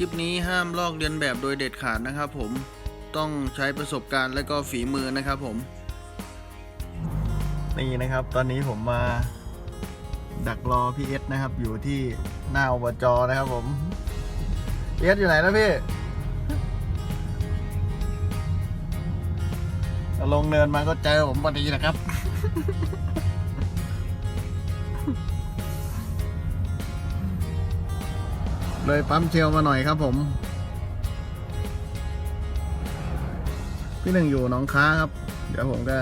คลิปนี้ห้ามลอกเลียนแบบโดยเด็ดขาดนะครับผมต้องใช้ประสบการณ์และก็ฝีมือนะครับผมนี่นะครับ ตอนนี้ผมมาดักรอพี่เอสนะครับ อยู่ที่หน้าอบจนะครับผมเอสอยู่ไหนนะพี่ลงเนินมาก็เจอผมพอดีนะครับ เลยปั๊มเชลมาหน่อยครับผม พี่หนึ่งอยู่หนองค้าครับ เดี๋ยวผมก็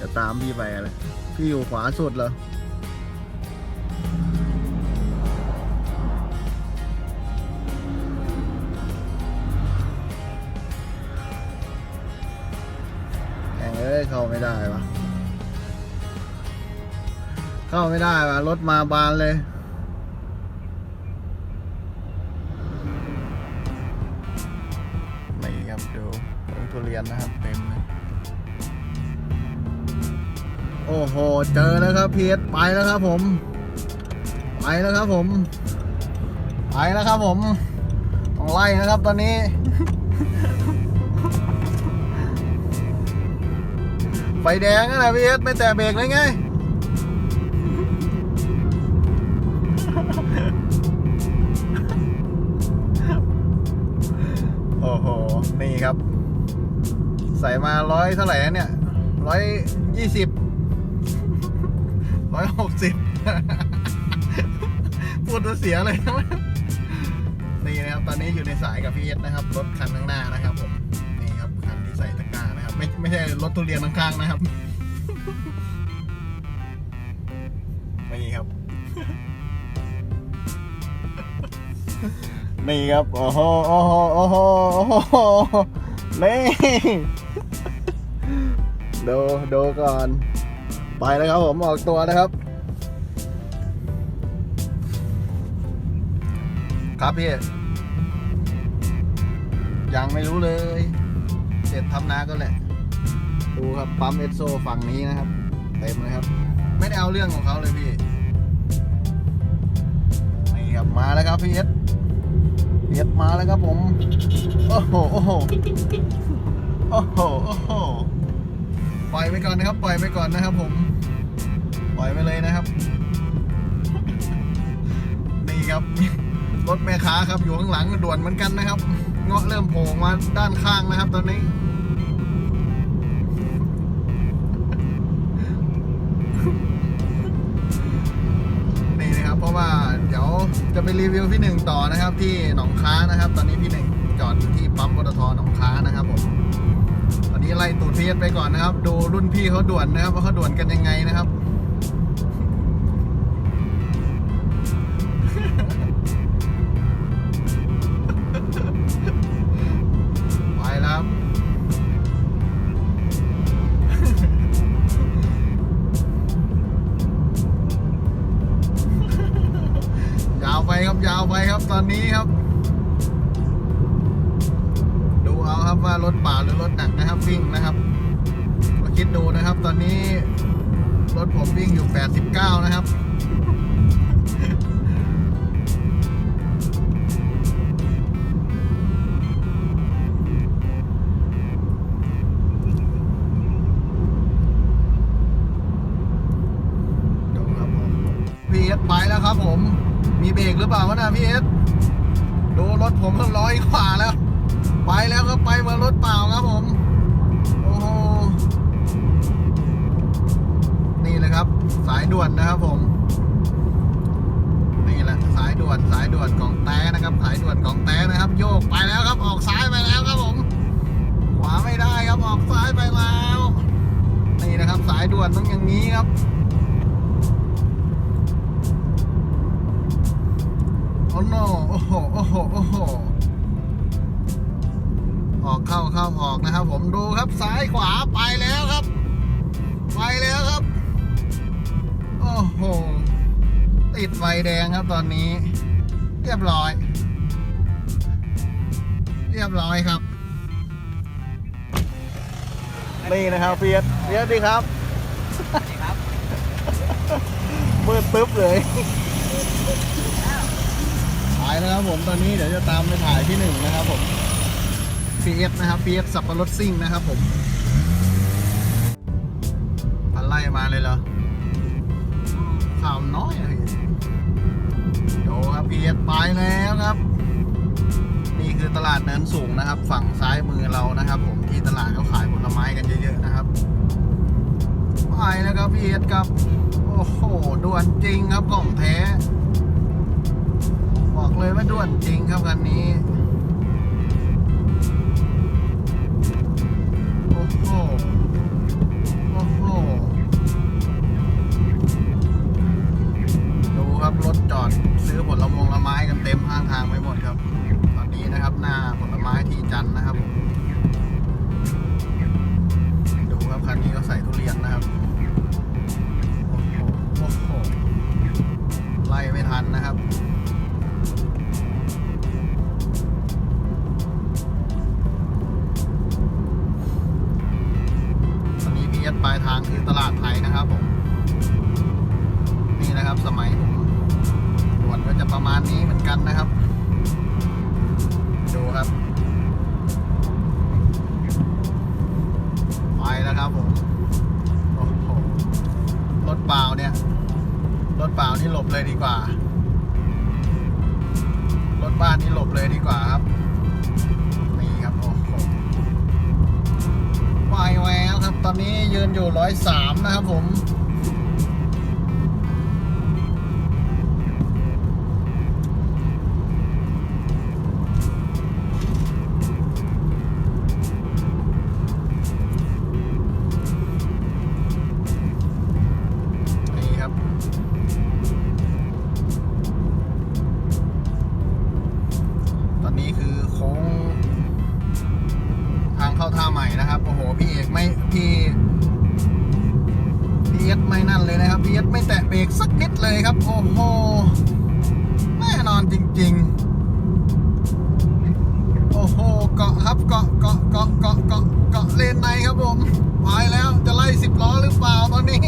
จะตามพี่ไปเลยพี่อยู่ขวาสุดเหรอแข่งเอ้ยเข้าไม่ได้วะเข้าไม่ได้วะรถมาบานเลย ยนนะครับเต็มเลยโอ้โห เจอแล้วครับพียรไปแล้วครับผม ไปแล้วครับผม ไปแล้วครับผมต้องไล่นะครับตอนนี้ ไฟแดงนะนะพี่เอสไม่แตะเบรกเลยไง ใส่มาร้อยเท่าไหร่นะเนี่ยร้อยยี่สิบร้อยหกสิบพูดจะเสียเลยนี่นะครับ ตอนนี้อยู่ในสายกับพี่เอสนะครับ รถคันข้างหน้านะครับผม นี่ครับคันที่ใส่ตะกร้านะครับ ไม่ไม่ใช่รถทุเรียนข้างๆนะครับนี่ครับ นี่ครับ โอ้โห โอ้โห โอ้โหโอ้โหนี่ ดูดูก่อน ไปแล้วครับผมออกตัวนะครับ ครับพี่ ยังไม่รู้เลย เสร็จทำนาก็แหละ ดูครับปั๊มเอสโซฝั่งนี้นะครับ เต็มเลยครับ ไม่ได้เอาเรื่องของเขาเลยพี่นี่ครับมาแล้วครับพี่เอสพี่เอสมาแล้วครับผม โอ้โหโอ้โหโอ้โหโอ้โห ปล่อยไปก่อนนะครับ ปล่อยไปก่อนนะครับ ผม ปล่อยไปเลยนะครับ นี่ครับ รถแม่ค้าครับอยู่ข้างหลังด่วนเหมือนกันนะครับ เงาะเริ่มโผล่มาด้านข้างนะครับ ตอนนี้นี่นะครับ เพราะว่าเดี๋ยวจะไปรีวิวพี่หนึ่งต่อนะครับ ที่หนองค้านะครับ ตอนนี้พี่หนึ่งจอดอยู่ที่ปั๊มปตทหนองค้านะครับผม นนี้ไล่ตูดพีเอสไปก่อนนะครับ ดูรุ่นพี่เขาด่วนนะครับว่าเขาด่วนกันยังไงนะครับ พีเอสดูรถผมร้อยกว่าแล้ว ไปแล้วก็ไปเหมือนรถเปล่าครับผม โอ้โห นี่เลยครับ สายด่วนนะครับผม นี่แหละสายด่วนสายด่วนของแต้นะครับ สายด่วนของแต้นะครับ โยกไปแล้วครับ ออกซ้ายไปแล้วครับผม ขวาไม่ได้ครับ ออกซ้ายไปแล้ว นี่นะครับ สายด่วนต้องอย่างนี้ครับ โอ้โหโอ้โหโอ้โหโอ้โหออกเข้าเข้าออกนะครับ ผมดูครับซ้ายขวาไปแล้วครับ ไปแล้วครับ โอ้โหติดไฟแดงครับตอนนี้ เรียบร้อย เรียบร้อยครับนี่นะครับเพียรเพียรดีครับ มืดตึ๊บเลย ครับผมตอนนี้เดี๋ยวจะตามไปถ่ายที่หนึ่งนะครับผม PS นะครับ PS สับปะรดซิ่งนะครับผมพันไล่มาเลยเหรอข่าวน้อยเลยโดครับ PS ไปแล้วครับ นี่คือตลาดเนินสูงนะครับ ฝั่งซ้ายมือเรานะครับ ผมที่ตลาดเขาขายผลไม้กันเยอะๆนะครับไปแล้วครับ PS ครับ โอ้โหด่วนจริงครับของแท้ บอกเลยว่าด่วนจริงครับคันนี้ โอ้โห โอ้โห ดูครับรถจอดซื้อผลละมงละไม้กันเต็มข้างทางไปหมดครับ ตอนนี้นะครับหน้าผลไม้ที่จันนะครับ เหมือนกันนะครับ ดูครับ ไปแล้วครับผมโอ้โหรถเปล่าเนี่ย รถเปล่านี่หลบเลยดีกว่า รถบ้านนี่หลบเลยดีกว่าครับนี่ครับโอ้โหไปแล้วครับ ตอนนี้ยืนอยู่ร้อยสามนะครับผม เราท่าใหม่นะครับโอ้โหพี่เอกไม่พี่พี่เอสไม่นั่นเลยนะครับพี่เอสไม่แตะเบรกสักนิดเลยครับโอ้โหแน่นอนจริง ๆ โอ้โหเกาะครับเกาะเกาะเกาะเกาะเกาะเกาะเลนในครับผมไปแล้วจะไล่สิบล้อหรือเปล่าตอนนี้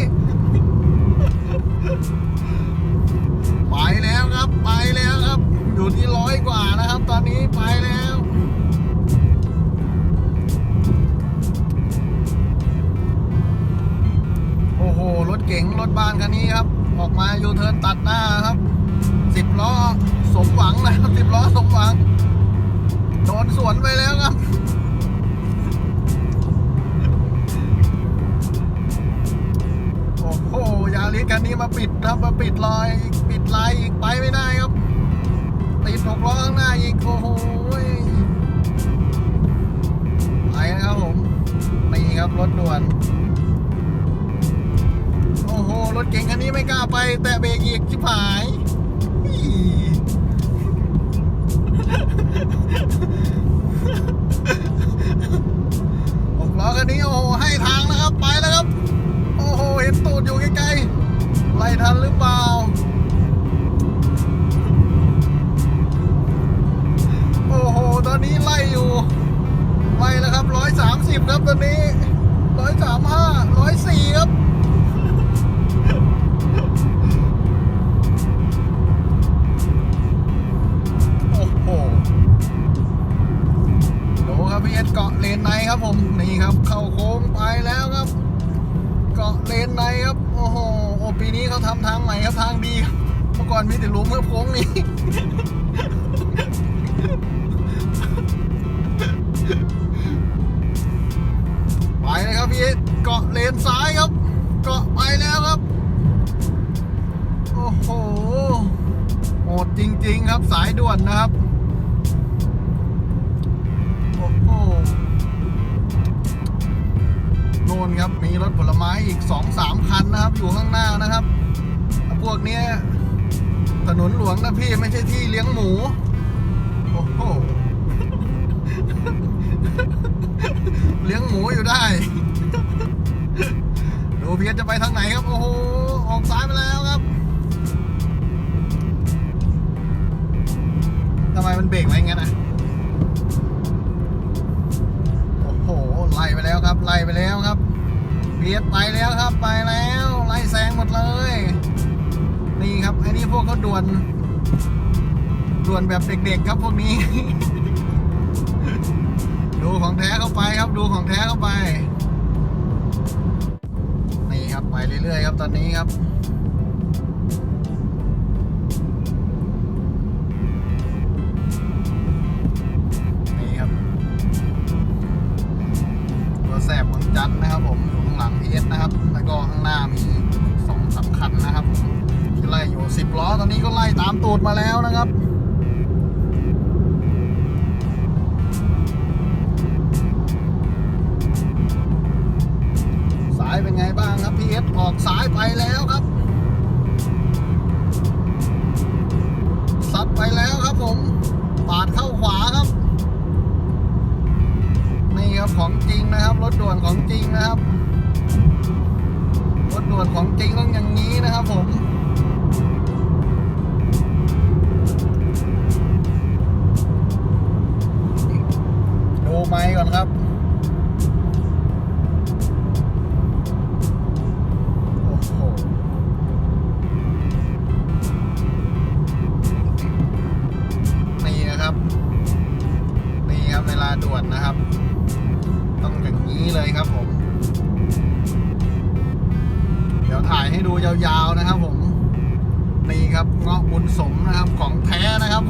ไปแล้วครับไปแล้วครับ นี้ครับ ออกมายูเทิร์นตัดหน้าครับสิบล้อสมหวังนะครับสิบล้อสมหวัง โดนสวนไปแล้วครับโอ้โหยาลิสคันนี้มาปิดครับมาปิดรอยปิดลายอีกไปไม่ได้ครับติดหกล้อข้างหน้าอีกโอ้โหไปนะครับผมนี่ครับรถด่วน โอ้โห รถเก๋งคันนี้ไม่กล้าไป แต่เบรกอีกชิบหาย หกล้อคันนี้โอ้โหให้ทางนะครับ ไปแล้วครับ โอ้โห เห็นตูดอยู่ใกล้ๆไล่ทันหรือเปล่า โอ้โห ตอนนี้ไล่อยู่ ไล่แล้วครับร้อยสามสิบครับตอนนี้ร้อยสามห้าร้อยสี่ครับ ครับผมนี่ครับ เข้าโค้งไปแล้วครับ เกาะเลนในครับ โอ้โหโอ้ปีนี้เขาทำทางใหม่ครับทางดีครับเมื่อก่อนมีแต่หลุมเมื่อโค้งนี้ไปเลยครับพี่เกาะเลนซ้ายครับ เกาะไปแล้วครับ โอ้โหโหดจริง ๆ ครับสายด่วนนะครับ นครับ มีรถผลไม้อีกสองสามคันนะครับ อยู่ข้างหน้านะครับ พวกนี้ถนนหลวงนะพี่ไม่ใช่ที่เลี้ยงหมู โอ้โห เลี้ยงหมูอยู่ได้ ดูเพียรจะไปทางไหนครับ โอ้โห ไปแล้วไล่แซงหมดเลย นี่ครับไอ้นี่พวกเขาด่วนด่วนแบบเด็กๆครับพวกนี้ ดูของแท้เข้าไปครับดูของแท้เข้าไป นี่ครับไปเรื่อยๆครับตอนนี้ครับ หลังพีเอสนะครับ แล้วก็ข้างหน้ามีสองสามคัญนะครับผมที่ไล่อยู่สิบล้อตอนนี้ก็ไล่ตามตูดมาแล้วนะครับสายเป็นไงบ้างครับพีเอสออกสายไปแล้วครับซัดไปแล้วครับผมปาดเข้าขวาครับนี่ครับของจริงนะครับ รถด่วนของจริงนะครับ รถด่วนของจริงต้องอย่างนี้นะครับผมดูไม้ก่อนครับ โอ้โหนี่นะครับ นี่ครับเวลาด่วนนะครับ ต้องอย่างนี้เลยครับผม ให้ดูยาวๆนะครับ ผมนี่ครับเงาะบุญสมนะครับของแท้นะครับ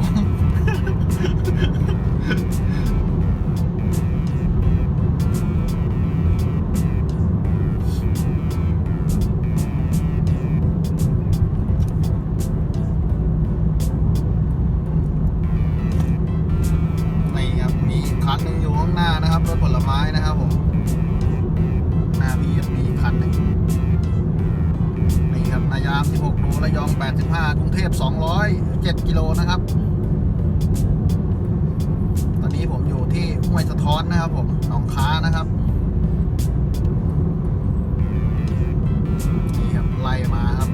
นะครับผมหนองค้านะครับนี่ครับไล่มาครับ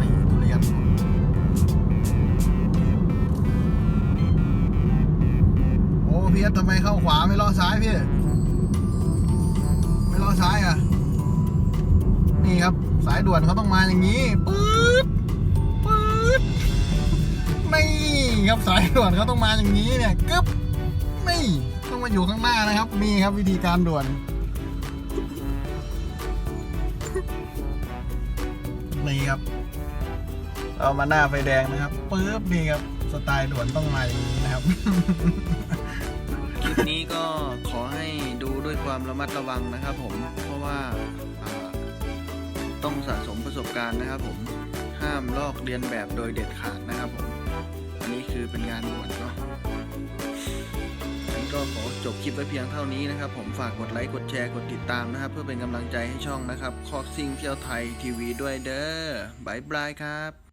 นี่ทุเรียนโอ้พี่เอสทำไมเข้าขวาไม่ล้อซ้ายพี่ ไม่ล้อซ้ายอะ นี่ครับ สายด่วนเขาต้องมาอย่างนี้ปื๊ดปื๊ด นี่ครับสายด่วนเขาต้องมาอย่างนี้เนี่ยกึ๊บนี่ต้องมาอยู่ข้างหน้านะครับนี่ครับวิธีการด่วน นี่ครับ เอามาหน้าไฟแดงนะครับปึ๊บนี่ครับ สไตล์ด่วนต้องมาอย่างนี้นะครับ คลิปนี้ก็ขอให้ดูด้วยความระมัดระวังนะครับ ผม เพราะว่าต้องสะสมประสบการณ์นะครับ ผม ห้ามลอกเลียนแบบโดยเด็ดขาดนะครับผม คือเป็นงานบวชเนาะฉันก็ขอจบคลิปไว้เพียงเท่านี้นะครับ ผมฝากกดไลค์ กดแชร์ กดติดตามนะครับ เพื่อเป็นกำลังใจให้ช่องนะครับ คอกซิ่งเที่ยวไทยทีวีด้วยเด้อบายบายครับ